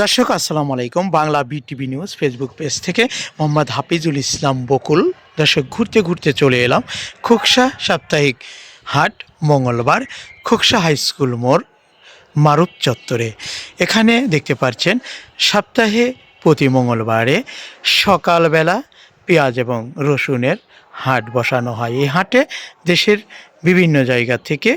দর্শক, আসসালামু আলাইকুম। Bangla BTV news Facebook page থেকে মোহাম্মদ হাফিজুল ইসলাম বকুল। দর্শক, ঘুরতে ঘুরতে চলে এলাম খোকসা সাপ্তাহিক হাট মঙ্গলবার, খোকসা হাই স্কুল মোড় মারুপ চত্বরে। এখানে দেখতে পাচ্ছেন, সপ্তাহে প্রতি মঙ্গলবারে সকালবেলা পেঁয়াজ এবং রসুনের হাট বসানো হয়। এই হাটে দেশের বিভিন্ন জায়গা থেকে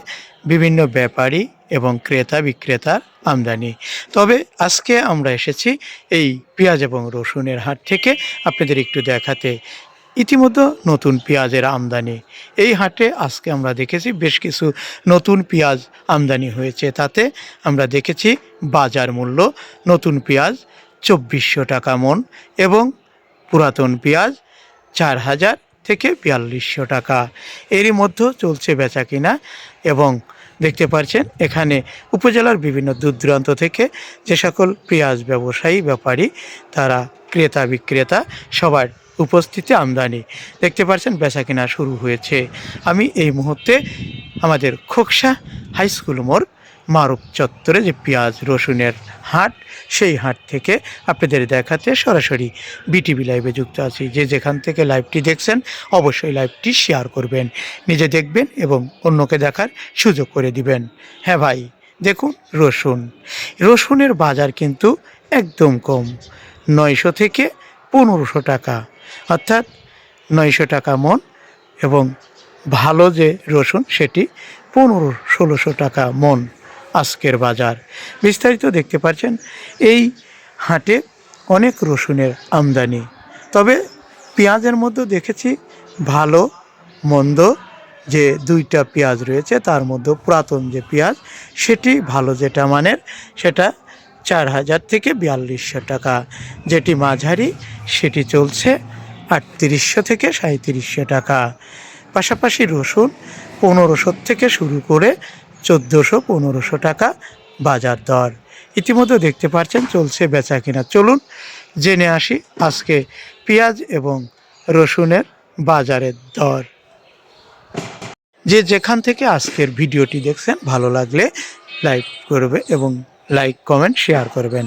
বিভিন্ন ব্যাপারী এবং ক্রেতা বিক্রেতার আমদানি। তবে আজকে আমরা এসেছি এই পেঁয়াজ এবং রসুনের হাট থেকে আপনাদের একটু দেখাতে। ইতিমধ্যে নতুন পেঁয়াজের আমদানি। এই হাটে আজকে আমরা দেখেছি বেশ কিছু নতুন পেঁয়াজ আমদানি হয়েছে। তাতে আমরা দেখেছি বাজার মূল্য নতুন পেঁয়াজ চব্বিশশো টাকা মন এবং পুরাতন পেঁয়াজ চার হাজার থেকে বিয়াল্লিশশো টাকা। এরই মধ্যে চলছে বেচা কিনা এবং দেখতে পারছেন, এখানে উপজেলার বিভিন্ন দূর দূরান্ত থেকে যে সকল পেঁয়াজ ব্যবসায়ী, ব্যাপারী, তারা ক্রেতা, বিক্রেতা সবার উপস্থিতি আমদানি দেখতে পাচ্ছেন বেচা কেনা শুরু হয়েছে। আমি এই মুহূর্তে আমাদের খোকসা হাইস্কুল মোড় মারুপ চত্বরে যে পেঁয়াজ রসুনের হাট, সেই হাট থেকে আপনাদের দেখাতে সরাসরি বিটিভি লাইভে যুক্ত আছি। যে যেখান থেকে লাইভটি দেখছেন, অবশ্যই লাইভটি শেয়ার করবেন, নিজে দেখবেন এবং অন্যকে দেখার সুযোগ করে দিবেন। হ্যাঁ ভাই, দেখুন রসুন। রসুনের বাজার কিন্তু একদম কম, নয়শো থেকে পনেরোশো টাকা। অর্থাৎ নয়শো টাকা মন এবং ভালো যে রসুন, সেটি পনেরো, ষোলোশো টাকা মন। আজকের বাজার। বিস্তারিত দেখতে পাচ্ছেন, এই হাটে অনেক রসুনের আমদানি। তবে পেঁয়াজের মধ্যে দেখেছি ভালো, মন্দ যে দুইটা পেঁয়াজ রয়েছে, তার মধ্যে পুরাতন যে পেঁয়াজ, সেটি ভালো যেটা মানের, সেটা চার হাজার থেকে বিয়াল্লিশশো টাকা। যেটি মাঝারি, সেটি চলছে আটত্রিশশো থেকে সাঁত্রিশশো টাকা। পাশাপাশি রসুন পনেরোশো থেকে শুরু করে চোদ্দোশো পনেরোশো টাকা বাজার দর। ইতিমধ্যে দেখতে পাচ্ছেন চলছে বেচা কিনা। চলুন জেনে আসি আজকে পেঁয়াজ এবং রসুনের বাজারের দর। যে যেখান থেকে আজকের ভিডিওটি দেখছেন, ভালো লাগলে লাইক করবে এবং লাইক, কমেন্ট, শেয়ার করবেন।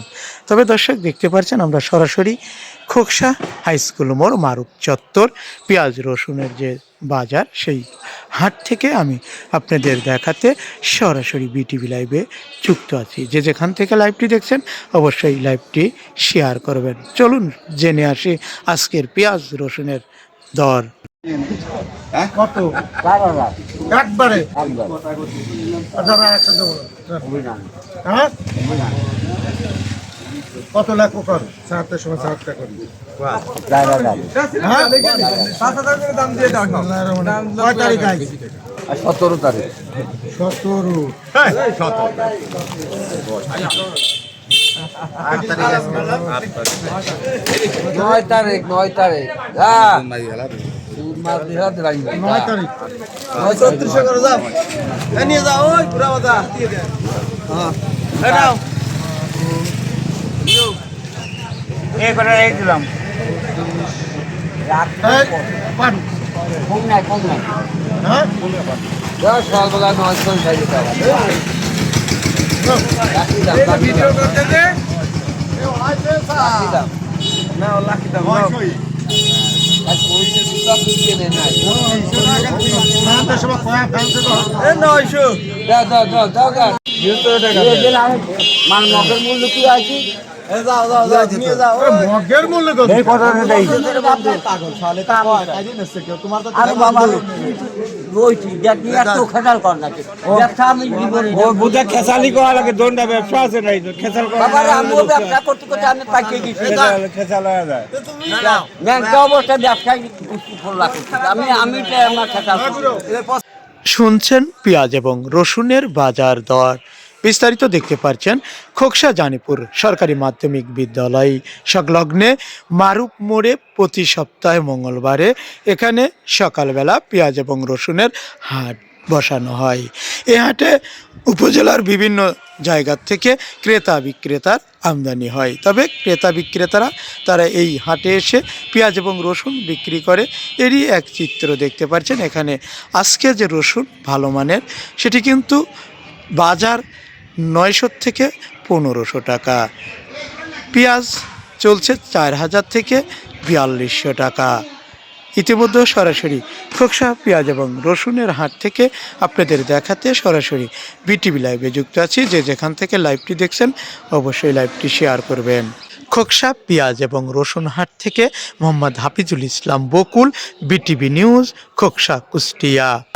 তবে দর্শক, দেখতে পাচ্ছেন আমরা সরাসরি খোকসা হাই স্কুল মোড়, মারুপ চত্বর, পেঁয়াজ, রসুনের যে বাজার সেই হাট থেকে আমি আপনাদের দেখাতে সরাসরি বিটিভি লাইভে যুক্ত আছি। যে যেখান থেকে লাইভটি দেখছেন অবশ্যই লাইভটি শেয়ার করবেন। চলুন জেনে আসি আজকের পেঁয়াজ রসুনের দর। কত? একবারে? হ্যাঁ? কত লাখ কর সাতটার সময় সাতটা করি। হ্যাঁ? কয় তারিখ সতেরো তারিখ। সতেরো। নয় তারিখ নয় তারিখ। হ্যাঁ। নয় তারিখ। নয় তারিখ। এই, পান। কম নাই কম নাই হ্যাঁ। দিতে দাও, দাও। দিয়ে দিলাম। মান মগের মূল্য কি আছে ব্যবসা আছে নাই খেসাল করা বাবা রে, আমিও ব্যবসা। করতে করতে আমি পাইকে গেছি খেসাল যায়। ব্যাংকে ব্যবসায় আমি আমি আমার খেসাল শুনছেন পেঁয়াজ এবং রসুনের বাজার দর। বিস্তারিত দেখতে পাচ্ছেন খোকসা জানিপুর সরকারি মাধ্যমিক বিদ্যালয় সংলগ্নে মারুপ মোড়ে প্রতি সপ্তাহে মঙ্গলবারে এখানে সকালবেলা পেঁয়াজ এবং রসুনের হাট বসানো হয়। এ হাটে উপজেলার বিভিন্ন জায়গা থেকে ক্রেতা বিক্রেতার আমদানি হয়। তবে ক্রেতা বিক্রেতারা, তারা এই হাটে এসে পেঁয়াজ এবং রসুন বিক্রি করে এরই এক চিত্র দেখতে পাচ্ছেন। এখানে আজকে যে রসুন ভালো মানের, সেটি কিন্তু বাজার নয়শো থেকে পনেরোশো টাকা। পেঁয়াজ চলছে চার হাজার থেকে বিয়াল্লিশশো টাকা। ইতিমধ্যে সরাসরি খোকসা, পেঁয়াজ এবং রসুনের হাট থেকে আপনাদের দেখাতে সরাসরি বিটিভি লাইভে যুক্ত আছি। যে যেখান থেকে লাইভটি দেখছেন, অবশ্যই লাইভটি শেয়ার করবেন। খোকসা, পেঁয়াজ এবং রসুন হাট থেকে মোহাম্মদ হাফিজুল ইসলাম বকুল, বিটিভি নিউজ, খোকসা কুষ্টিয়া।